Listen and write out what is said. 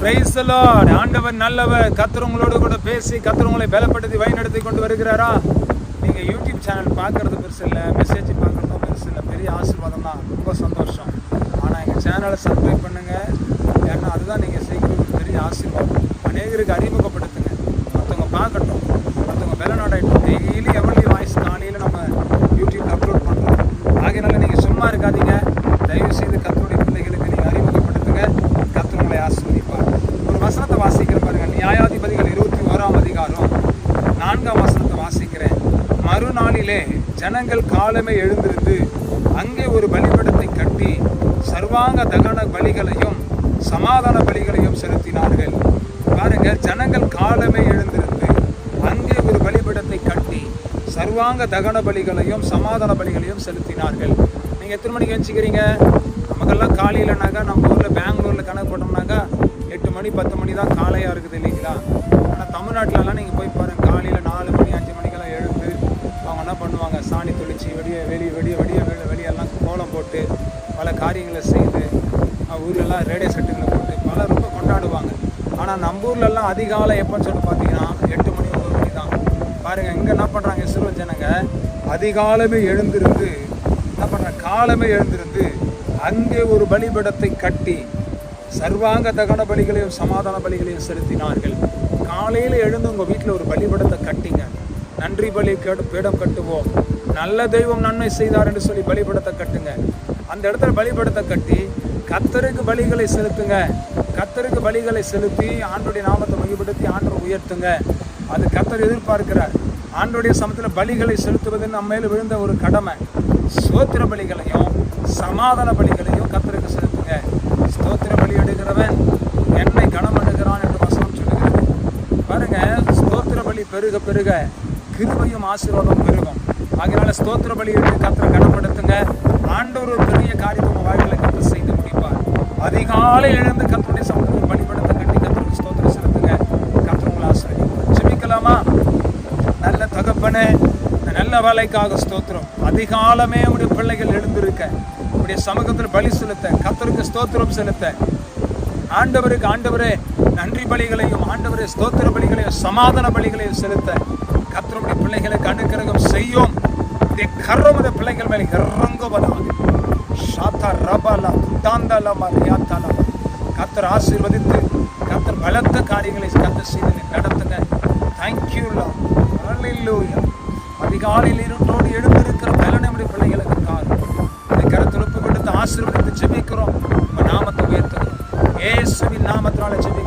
Price Lord ஆண்டவர் நல்லவர். கத்துறவங்களோடு கூட பேசி கத்துறவங்களை பலப்படுத்தி வழிநடத்தி கொண்டு வருகிறாரா? நீங்கள் யூடியூப் சேனல் பார்க்கறது பெருசு இல்லை மெசேஜ் பார்க்கறதும் பெருசு இல்லை. பெரிய ஆசீர்வாதம் தான். ரொம்ப சந்தோஷம். ஆனால் எங்கள் சேனலை சப்ஸ்கிரைப் பண்ணுங்கள் ஏன்னா அதுதான் நீங்கள் செய்கிற பெரிய ஆசீர்வாதம். அநேகருக்கு அறிமுகப்படுத்துங்க. மற்றவங்க பார்க்கட்டும். மற்றவங்க பலனடையட்டும் டெய்லி எவ்வளோ வாய்ஸ் காலையில் நம்ம யூடியூப்ல அப்லோட் பண்ணுறோம் ஆகையினால நீங்க சும்மா இருக்காதீங்க தயவு செய்து கத்தருடைய பிள்ளைகளுக்கு நீங்க அறிமுகப்படுத்துங்க கத்தர் உங்களை ஆசீர்வதிப்பார் ஒரு வாசிக்கிற பாருங்க நியாயாதிபதிகள் இருபத்தி ஓராம் அதிகாரம் நான்காம் வசனத்தை வாசிக்கிறேன். மறுநாளிலே ஜனங்கள் காலமே எழுந்திருந்து அங்கே ஒரு பலிபடத்தை கட்டி சர்வாங்க தகன பலிகளையும் சமாதான பலிகளையும் செலுத்தினார்கள். பாருங்க ஜனங்கள் காலமே எழுந்திருந்து அங்கே ஒரு பலிபடத்தை கட்டி சர்வாங்க தகன பலிகளையும் சமாதான பலிகளையும் செலுத்தினார்கள். நீங்க எத்தனை மணிக்கு வச்சுக்கிறீங்க நமக்கெல்லாம் காலையிலனாக்கா நம்ம மணி பத்து மணி தான் காலையாக இருக்குது இல்லைங்களா? ஆனால் தமிழ்நாட்டிலலாம் நீங்கள் போய் பாருங்கள் காலையில் நாலு மணி அஞ்சு மணிக்கெல்லாம் எழுந்து அவங்க என்ன பண்ணுவாங்க? சாணி தொளிச்சு வெடிய வெளியே வெடிய வெடிய வெளியே வெளியெல்லாம் கோலம் போட்டு பல காரியங்களை செய்து ஊரெல்லாம் ஊர்லெல்லாம் ரேடியோ செட்டுகளை போட்டு பல ரொம்ப கொண்டாடுவாங்க. ஆனால் நம்ம ஊர்லெல்லாம் அதிகாலை எப்போன்னு சொல்லி பார்த்தீங்கன்னா எட்டு மணி ஒன்பது மணி தான். பாருங்கள் இங்கே என்ன பண்ணுறாங்க இஸ்ரோ ஜனங்க? அதிகாலமே எழுந்திருந்து என்ன பண்ணுறாங்க காலமே எழுந்திருந்து அங்கே ஒரு பலிபடத்தை கட்டி சர்வாங்க தகன பலிகளையும் சமாதான பலிகளையும் செலுத்தினார்கள். காலையில் எழுந்து உங்கள் வீட்டில் ஒரு பலிபடத்தை கட்டிங்க. நன்றி பலி கேடு பீடம் கட்டுவோம். நல்ல தெய்வம் நன்மை செய்தார் என்று சொல்லி பலிபடத்தை கட்டுங்க. அந்த இடத்துல பலிபடத்தை கட்டி கத்தருக்கு பலிகளை செலுத்துங்க. கத்தருக்கு பலிகளை செலுத்தி ஆண்டுடைய நாமத்தை மையப்படுத்தி ஆண்டரை உயர்த்துங்க. அது கத்தர் எதிர்பார்க்கிறார். ஆண்டுடைய சமத்தில் பலிகளை செலுத்துவது நம்ம மேலே விழுந்த ஒரு கடமை. சோத்திர பலிகளையும் சமாதான பலிகளையும் கத்தர் பலி எடுக்கிறவன் என்னை கனம் எடுக்கிறான் என்று வசனம் சொல்லுகிறது. பாருங்க ஸ்தோத்திர பலி பெருக பெருக கிருபையும் ஆசீர்வாதம் பெருகும். அதனால ஸ்தோத்திர பலி எடுத்து கத்திர கனப்படுத்துங்க. ஆண்டவர் ஒரு பெரிய காரியத்தை உங்க வாழ்க்கையில கத்த செய்து முடிப்பார். அதிகாலை எழுந்து கத்தருடைய சமூகம் பலிபடத்தை கட்டி கத்தருக்கு ஸ்தோத்திரம் செலுத்துங்க. கத்தர் ஆசிரியம் ஆசீர்வதிப்பார். ஜெபிக்கலாமா? நல்ல தகப்பனே நல்ல வேலைக்காக ஸ்தோத்திரம். அதிகாலமே உடைய பிள்ளைகள் எழுந்திருக்க உடைய சமூகத்தில் பலி செலுத்த கத்தருக்கு ஸ்தோத்திரம் செலுத்த ஆண்டவருக்கு ஆண்டவரே நன்றி பலிகளையும் ஆண்டவரே ஸ்தோத்திர பலிகளையும் சமாதான பலிகளையும் செலுத்த கத்தருடைய பிள்ளைகளுக்கு அனுக்கிரகம் செய்யும். கர்வமத பிள்ளைகள் மேலே இறங்குவதாக. ஷாத்தா ரபாலா குட்டாந்தாலா மரியாத்தாலா கத்தர் ஆசீர்வதித்து கத்தர் பலத்த காரியங்களை கத்தர் செய்து நடத்துங்க. தேங்க்யூ அதிகாலையில் இருட்டோடு எழுந்து naturale c'è